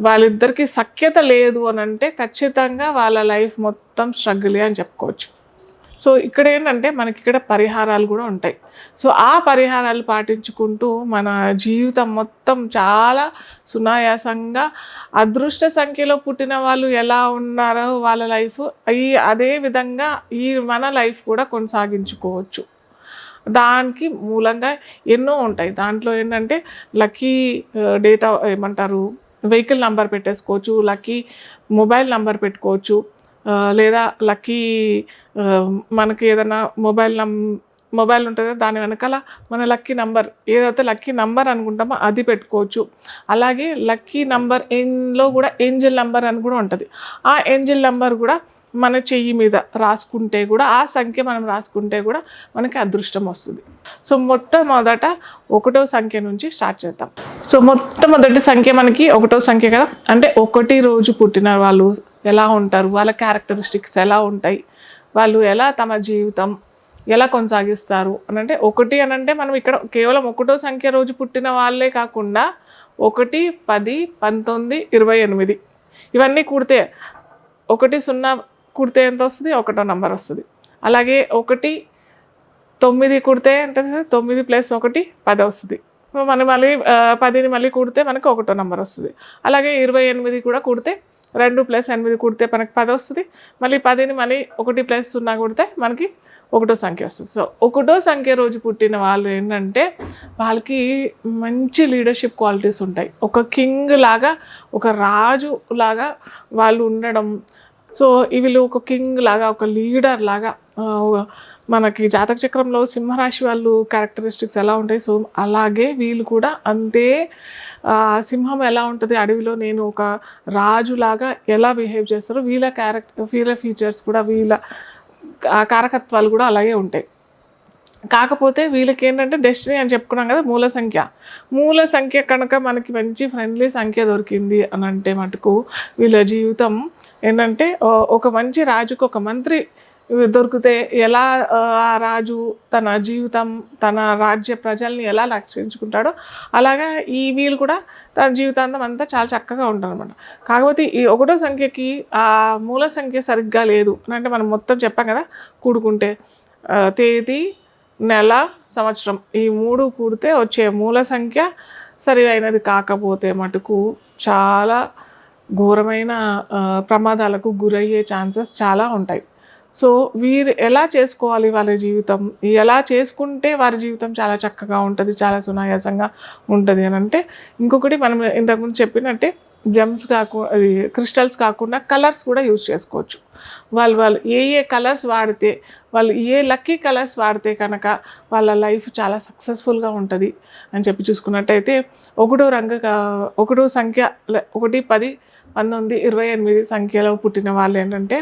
వాళ్ళిద్దరికి సఖ్యత లేదు అని అంటే ఖచ్చితంగా వాళ్ళ లైఫ్ మొత్తం స్ట్రగులే అని చెప్పుకోవచ్చు. సో ఇక్కడ ఏంటంటే మనకి ఇక్కడ పరిహారాలు కూడా ఉంటాయి. సో ఆ పరిహారాలు పాటించుకుంటూ మన జీవితం మొత్తం చాలా సునాయాసంగా అదృష్ట సంఖ్యలో పుట్టిన వాళ్ళు ఎలా ఉన్నారో వాళ్ళ లైఫ్ ఈ అదే విధంగా ఈ మన లైఫ్ కూడా కొనసాగించుకోవచ్చు. దానికి మూలంగా ఎన్నో ఉంటాయి. దాంట్లో ఏంటంటే లక్కీ డేటా ఏమంటారు? వెహికల్ నంబర్ పెట్టేసుకోవచ్చు లక్కీ మొబైల్ నంబర్ పెట్టుకోవచ్చు లేదా లక్కీ మనకి ఏదైనా మొబైల్ నం మొబైల్ ఉంటుంది దాని వెనకాల మన లక్కీ నంబర్ ఏదైతే లక్కీ నంబర్ అనుకుంటామో అది పెట్టుకోవచ్చు. అలాగే లక్కీ నంబర్ ఎన్లో కూడా ఏంజిల్ నంబర్ అని కూడా ఉంటుంది. ఆ ఏంజిల్ నంబర్ కూడా మన చెయ్యి మీద రాసుకుంటే కూడా ఆ సంఖ్య మనం రాసుకుంటే కూడా మనకి అదృష్టం వస్తుంది. సో మొట్టమొదట ఒకటో సంఖ్య నుంచి స్టార్ట్ చేద్దాం. సో మొట్టమొదటి సంఖ్య మనకి ఒకటో సంఖ్య కదా? అంటే ఒకటి రోజు పుట్టిన వాళ్ళు ఎలా ఉంటారు? వాళ్ళ క్యారెక్టరిస్టిక్స్ ఎలా ఉంటాయి? వాళ్ళు ఎలా తమ జీవితం ఎలా కొనసాగిస్తారు? అని అంటే ఒకటి అని అంటే మనం ఇక్కడ కేవలం ఒకటో సంఖ్య రోజు పుట్టిన వాళ్ళే కాకుండా ఒకటి పది పంతొమ్మిది ఇరవై ఎనిమిది. ఇవన్నీ కూడితే ఒకటి సున్నా కుడితే ఎంత వస్తుంది? ఒకటో నెంబర్ వస్తుంది. అలాగే ఒకటి తొమ్మిది కుడితే అంటే తొమ్మిది ప్లస్ ఒకటి పది వస్తుంది. సో మనం మళ్ళీ పదిని మళ్ళీ కుడితే మనకి ఒకటో నెంబర్ వస్తుంది. అలాగే ఇరవై ఎనిమిది కూడా కుడితే రెండు ప్లస్ ఎనిమిది కుడితే మనకి పది వస్తుంది. మళ్ళీ పదిని మళ్ళీ ఒకటి ప్లస్ సున్నా కుడితే మనకి ఒకటో సంఖ్య వస్తుంది. సో ఒకటో సంఖ్య రోజు పుట్టిన వాళ్ళు ఏంటంటే వాళ్ళకి మంచి లీడర్షిప్ క్వాలిటీస్ ఉంటాయి. ఒక కింగ్ లాగా ఒక రాజు లాగా వాళ్ళు ఉండడం సో వీళ్ళు ఒక కింగ్ లాగా ఒక లీడర్ లాగా మనకి జాతక చక్రంలో సింహరాశి వాళ్ళు క్యారెక్టరిస్టిక్స్ ఎలా ఉంటాయి? సో అలాగే వీళ్ళు కూడా అంతే సింహం ఎలా ఉంటుంది? అడవిలో నేను ఒక రాజులాగా ఎలా బిహేవ్ చేస్తారో వీళ్ళ క్యారెక్టర్ వీళ్ళ ఫీచర్స్ కూడా వీళ్ళ కారకత్వాలు కూడా అలాగే ఉంటాయి. కాకపోతే వీళ్ళకి ఏంటంటే డెస్టినీ అని చెప్పుకున్నాం కదా మూల సంఖ్య. మూల సంఖ్య కనుక మనకి మంచి ఫ్రెండ్లీ సంఖ్య దొరికింది అని అంటే మటుకు వీళ్ళ జీవితం ఏంటంటే ఒక మంచి రాజుకు ఒక మంత్రి దొరికితే ఎలా ఆ, రాజు తన జీవితం తన రాజ్య ప్రజల్ని ఎలా రక్షించుకుంటాడో అలాగా ఈ వీళ్ళు కూడా తన జీవితాంతం అంతా చాలా చక్కగా ఉంటారనమాట కాకపోతే ఈ ఒకటో సంఖ్యకి ఆ మూల సంఖ్య సరిగ్గా లేదు అని అంటే మనం మొత్తం చెప్పాం కదా కూడుకుంటే. తేదీ నెల సంవత్సరం ఈ మూడు కూడితే వచ్చే మూల సంఖ్య సరైనది కాకపోతే మటుకు చాలా ఘోరమైన ప్రమాదాలకు గురయ్యే ఛాన్సెస్ చాలా ఉంటాయి. సో వీరు ఎలా చేసుకోవాలి వాళ్ళ జీవితం? ఎలా చేసుకుంటే వారి జీవితం చాలా చక్కగా ఉంటుంది చాలా సునాయాసంగా ఉంటుంది అని అంటే ఇంకొకటి మనం ఇంతకుముందు చెప్పినట్టే జెమ్స్ కాకుండా అది క్రిస్టల్స్ కాకుండా కలర్స్ కూడా యూజ్ చేసుకోవచ్చు. వాళ్ళు వాళ్ళు ఏ ఏ కలర్స్ వాడితే వాళ్ళు ఏ లక్కీ కలర్స్ వాడితే కనుక వాళ్ళ లైఫ్ చాలా సక్సెస్ఫుల్గా ఉంటుంది. అని చెప్పి చూసుకున్నట్టయితే ఒకటో రంగు ఒకటో సంఖ్య ఒకటి పది పంతొమ్మిది ఇరవై ఎనిమిది సంఖ్యలో పుట్టిన వాళ్ళు ఏంటంటే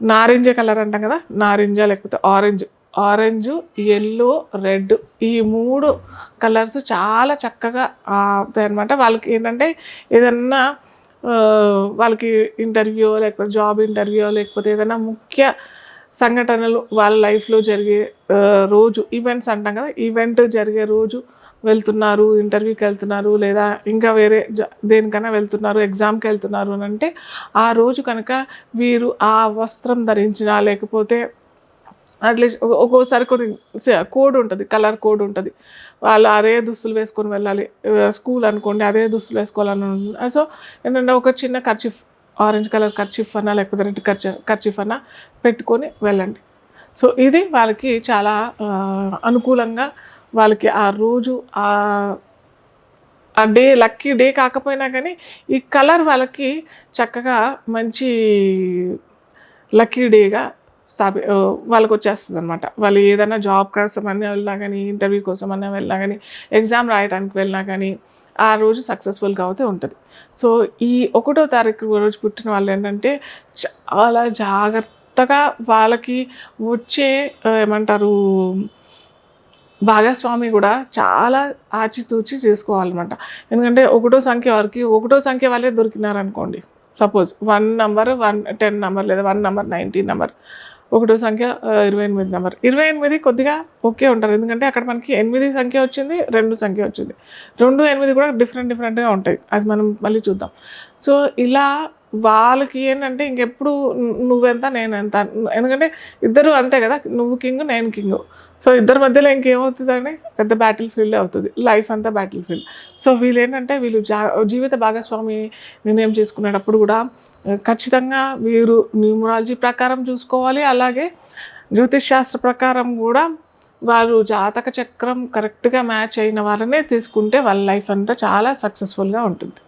నారింజ కలర్ అంటాం కదా నారింజ లేకపోతే ఆరెంజ్ ఆరెంజ్ ఎల్లో రెడ్ ఈ మూడు కలర్స్ చాలా చక్కగా అనమాట వాళ్ళకి ఏంటంటే ఏదన్నా వాళ్ళకి ఇంటర్వ్యూ లేకపోతే జాబ్ ఇంటర్వ్యూ లేకపోతే ఏదైనా ముఖ్య సంఘటనలు వాళ్ళ లైఫ్లో జరిగే రోజు ఈవెంట్స్ అంటాం కదా ఈవెంట్ జరిగే రోజు వెళ్తున్నారు ఇంటర్వ్యూకి వెళ్తున్నారు లేదా ఇంకా వేరే జ- దేనికైనా వెళ్తున్నారు ఎగ్జామ్కి వెళ్తున్నారు అని అంటే ఆ రోజు కనుక వీరు ఆ వస్త్రం ధరించినా లేకపోతే అట్లీస్ట్ ఒక్కోసారి కొన్ని కోడ్ ఉంటుంది కలర్ కోడ్ ఉంటుంది. వాళ్ళు అదే దుస్తులు వేసుకొని వెళ్ళాలి స్కూల్ అనుకోండి అదే దుస్తులు వేసుకోవాలని సో ఏంటంటే ఒక చిన్న ఖర్చు ఆరెంజ్ కలర్ కర్చీఫ్ అన్నా లేకపోతే రెడ్ కర్చీ కర్చీఫ్ అన్నా పెట్టుకొని వెళ్ళండి. సో ఇది వాళ్ళకి చాలా అనుకూలంగా వాళ్ళకి ఆ రోజు ఆ ఆ డే లక్కీ డే కాకపోయినా కానీ ఈ కలర్ వాళ్ళకి చక్కగా మంచి లక్కీ డేగా స్థాపి వాళ్ళకి వచ్చేస్తుంది అనమాట వాళ్ళు ఏదైనా జాబ్ కోసం అన్నా వెళ్ళినా కానీ ఇంటర్వ్యూ కోసం అన్నా వెళ్ళినా కానీ ఎగ్జామ్ రాయడానికి వెళ్ళినా కానీ ఆ రోజు సక్సెస్ఫుల్గా అయితే ఉంటుంది. సో ఈ ఒకటో తారీఖు రోజు పుట్టిన వాళ్ళు ఏంటంటే చాలా జాగ్రత్తగా వాళ్ళకి వచ్చే ఏమంటారు భాగస్వామి కూడా చాలా ఆచితూచి చేసుకోవాలన్నమాట. ఎందుకంటే ఒకటో సంఖ్య వారికి ఒకటో సంఖ్య వాళ్ళే దొరికినారనుకోండి. Suppose one number one ten number లేదా వన్ నెంబర్ నైన్టీన్ నెంబర్. ఒకటో సంఖ్య ఇరవై ఎనిమిది నెంబర్. ఇరవై ఎనిమిది కొద్దిగా ఓకే ఉంటారు. ఎందుకంటే అక్కడ మనకి ఎనిమిది సంఖ్య వచ్చింది రెండు సంఖ్య వచ్చింది. రెండు ఎనిమిది కూడా డిఫరెంట్ డిఫరెంట్గా ఉంటాయి. అది మనం మళ్ళీ చూద్దాం. సో ఇలా వాళ్ళకి ఏంటంటే ఇంకెప్పుడు నువ్వెంత నేను ఎంత ఎందుకంటే ఇద్దరు అంతే కదా నువ్వు కింగ్ నేను కింగ్. సో ఇద్దరి మధ్యలో ఇంకేమవుతుందని పెద్ద బ్యాటిల్ ఫీల్డ్ అవుతుంది. లైఫ్ అంతా బ్యాటిల్ ఫీల్డ్ సో వీళ్ళు ఏంటంటే వీళ్ళు జా జీవిత భాగస్వామి నిర్ణయం చేసుకునేటప్పుడు కూడా ఖచ్చితంగా వీరు న్యూమరాలజీ ప్రకారం చూసుకోవాలి. అలాగే జ్యోతిష్ శాస్త్ర ప్రకారం కూడా వారు జాతక చక్రం కరెక్ట్గా మ్యాచ్ అయిన వారనే తీసుకుంటే వాళ్ళ లైఫ్ అంతా చాలా సక్సెస్ఫుల్గా ఉంటుంది.